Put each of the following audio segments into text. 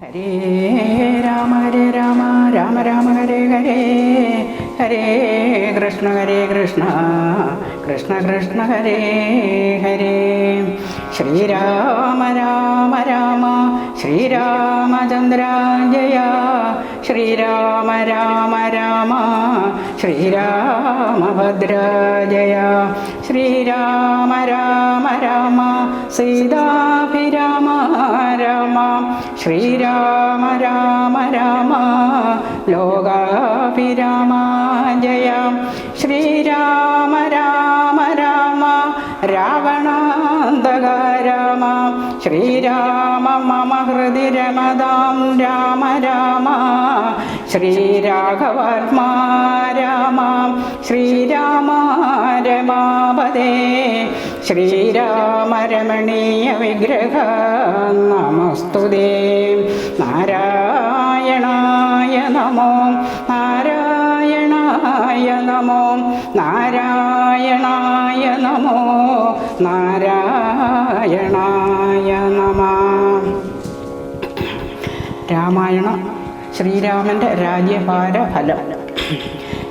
ഹരേ രാമ ഹരേ രാമ രാമ രാമ ഹരേ ഹരേ. ഹരേ കൃഷ്ണ ഹരേ കൃഷ്ണ. കൃഷ്ണ കൃഷ്ണ ഹരേ ഹരേ. ശ്രീരാമ രാമ രാമ ശ്രീരാമചന്ദ്ര ജയ ശ്രീരാമ രാമ രാമ ശ്രീരാമഭദ്ര ജയ ശ്രീരാമ രാമ രാമ സീതാഭിരാമ രാമ ശ്രീരാമ രാമ രാമ ലോകാഭിരാമ ജയ ശ്രീരാമ രാമ ശ്രീരാമ മമ ഹൃദി രമതാം രാമ രാമ. ശ്രീരാഘവാത്മാ രാമ. ശ്രീരാമ രമാപദേ ശ്രീരാമ രമണീയ വിഗ്രഹ. നമസ്തുതേ. നാരായണായ നമോ. നാരായണായ നമോ നാരായണായ നമോ നാരായണായ നമ. രാമായണ ശ്രീരാമന്റെ രാജ്യഭാര ഫലം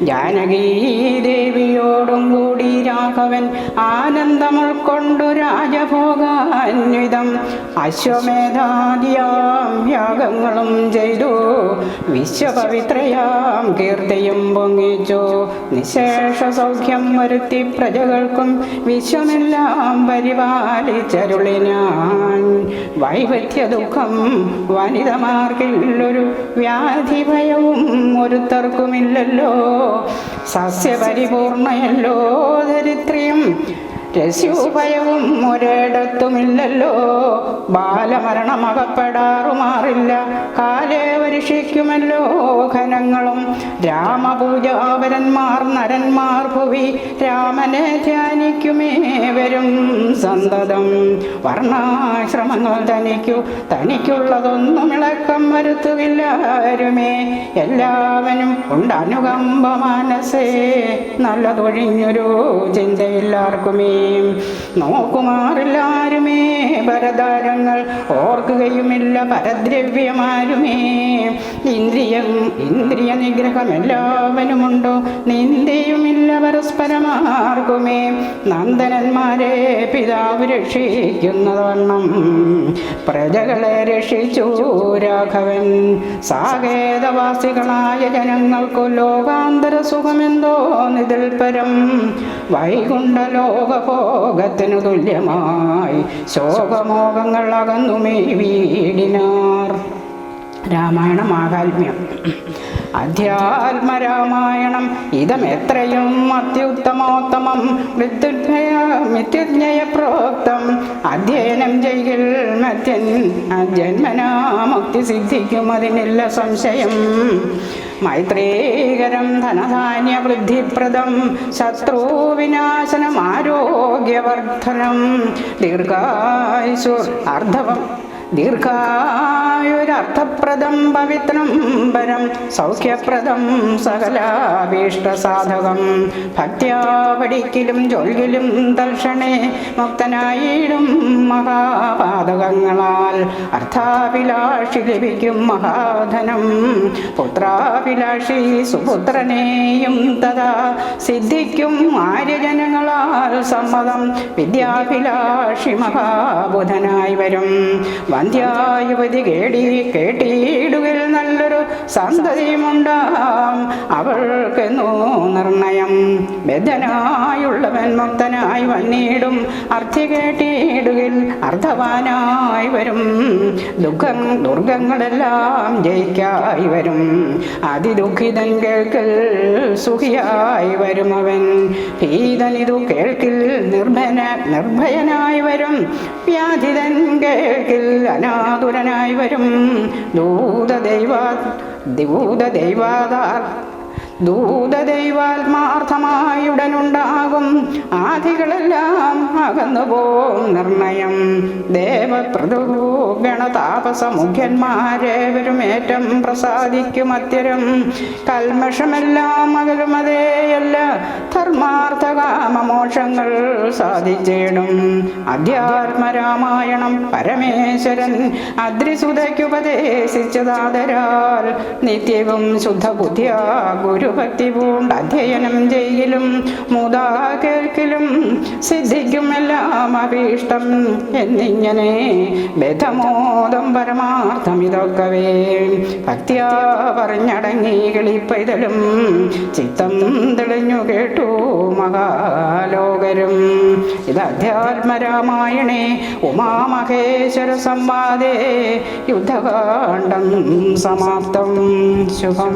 ജാനകീദേവിയോടും കൂടി രാഘവൻ ആനന്ദം ഉൾക്കൊണ്ടു രാജഭോഗാന്വിതം. അശ്വമേധാദിയാം യാഗങ്ങളും ചെയ്തു. വിശ്വപവിത്രയാം കീർത്തിയും പൊങ്ങിച്ചു. നിശേഷ സൗഖ്യം വരുത്തി പ്രജകൾക്കും വിശ്വമെല്ലാം പരിപാലിച്ചരുളിനാൻ. വൈവിധ്യ ദുഃഖം വനിതമാർക്കില്ലൊരു വ്യാധിഭയവും ഒരുത്തർക്കുമില്ല. സസ്യപരിപൂർണയല്ലോ ദരിദ്ര്യം. രസ്യോഭയവും ഒരിടത്തുമില്ലല്ലോ. ബാലമരണമകപ്പെടാറുമാറില്ല. കാലേ വർഷിക്കുമല്ലോ ഘനങ്ങളും. രാമപൂജാപരന്മാർ നരന്മാർ ഭുവി രാമനെ ധ്യാനിക്കുമേ വരും സന്തതം. വർണാശ്രമങ്ങൾ തനിക്കു തനിക്കുള്ളതൊന്നും ഇളക്കം വരുത്തുകില്ല ആരുമേ. എല്ലാവനും ഉണ്ട് അനുകമ്പ മനസ്സേ. നല്ലതൊഴിഞ്ഞൊരു ചിന്തയില്ലാർക്കുമേ. നോക്കുമാറില്ലാരുമേ പരതാരങ്ങൾ ഓർക്കുകയുമില്ല പരദ്രവ്യമാരുമേ ഇന്ദ്രിയം ഇന്ദ്രിയ നിഗ്രഹം എല്ലാവനുമുണ്ടോ നിന്ദയുമില്ല പരസ്പരമാർക്കുമേ. നന്ദനന്മാരെ പിതാവ് രക്ഷിക്കുന്നവണ്ണം പ്രജകളെ രക്ഷിച്ചു രാഘവൻ. സാകേതവാസികളായ ജനങ്ങൾക്കു ലോകാന്തര സുഖമെന്തോ നിതിൽ പരം വൈകുണ്ഠ ലോകഭോഗത്തിനു തുല്യമായി ശോകമോഹങ്ങൾ അകന്നുമേ വീടിനാർ. രാമായണ മാഹാത്മ്യം അധ്യാത്മരാമായണം. ഇതമെത്രയും അത്യുത്തമോത്തമം. മൃത്യുജ്ഞയ മിത്യുജ്ഞയ പ്രോക്തം അധ്യയനം ചെയ്യൽ മത്യൻ ജന്മനാ മുക്തി സിദ്ധിക്കും അതിനില്ല സംശയം. മൈത്രീകരം ധനധാന്യ വൃദ്ധിപ്രദം ശത്രുവിനാശനം ആരോഗ്യവർദ്ധനം ദീർഘായുഷു അർദ്ധവം ദീർഘായുരർത്ഥപ്രദം പവിത്രം പരം സൗഖ്യപ്രദം സകലാഭീഷ്ടസാധകം. ഭക്ത്യാ പഠിക്കലും ജോലിയിലും തൽക്ഷണേ മുക്തനായിടും മഹാപാതകങ്ങളാൽ അർത്ഥാഭിലാഷി ലഭിക്കും മഹാധനം. പുത്രാഭിലാഷി സുപുത്രനെയും തഥാ സിദ്ധിക്കും ആര്യജനങ്ങളാൽ സമ്മതം. വിദ്യാഭിലാഷി മഹാബുധനായി വരും. വന്ധ്യായുവതി കേടി കേട്ടിയിടുകിൽ നല്ലൊരു സന്തതിയുമുണ്ടാം. അവൾക്കെന്നു നിർണയം. ബദ്ധനായുള്ളവൻ മുക്തനായി വന്നിടും. അർത്ഥി കേട്ടിടുകിൽ അർദ്ധവാനായി വരും. ദുഃഖം ദുർഗങ്ങളെല്ലാം ജയിക്കായി വരും. അതിദുഃഖിതൻ കേൾക്കൽ സുഖിയായി വരും അവൻ. ഭീതനിതു കേൾക്കിൽ നിർഭന നിർഭയനായി വരും. വ്യാധിതൻ കേൾക്കിൽ അനാതുരനായി വരും. ദൂതദൈവ ദൂതദൈവാദാർ ദൂതദൈവാത്മാർത്ഥമായുടനുണ്ടാകും. ആധികളെല്ലാം അകന്നുപോകും നിർണയം. ദേവപ്രതു ഗണതാപസ മുഖ്യന്മാരേവരും ഏറ്റം പ്രസാദിക്കും അത്യരം. കൽമഷമെല്ലാം അകലുമതേയല്ല ധർമാർത്ഥകാമമോക്ഷങ്ങൾ സാധിച്ചേടും. അധ്യാത്മരാമായണം പരമേശ്വരൻ അദ്രിസുതയ്ക്കുപദേശിച്ചതാതരാൽ നിത്യവും ശുദ്ധബുദ്ധിയാ ഗുരുഭക്തി പൂണ്ട് അധ്യയനം ചെയ്യലും മുതാ കേൾക്കലും സിദ്ധിക്കും എല്ലാം അഭീഷ്ടം എന്നിങ്ങനെ ബദ്ധമോദം പരമാർത്ഥം ഇതൊക്കവേ. ഭക്തിയാ പറഞ്ഞടങ്ങി കിളിപ്പൈതലും ചിത്തം തെളിഞ്ഞു കേട്ടു മഹാലോകരും. ഇത് അധ്യാത്മരാമായണേ ഉമാമഹേശ്വര സംവാദേ യുദ്ധകാണ്ഡം സമാപ്തം. ശുഭം.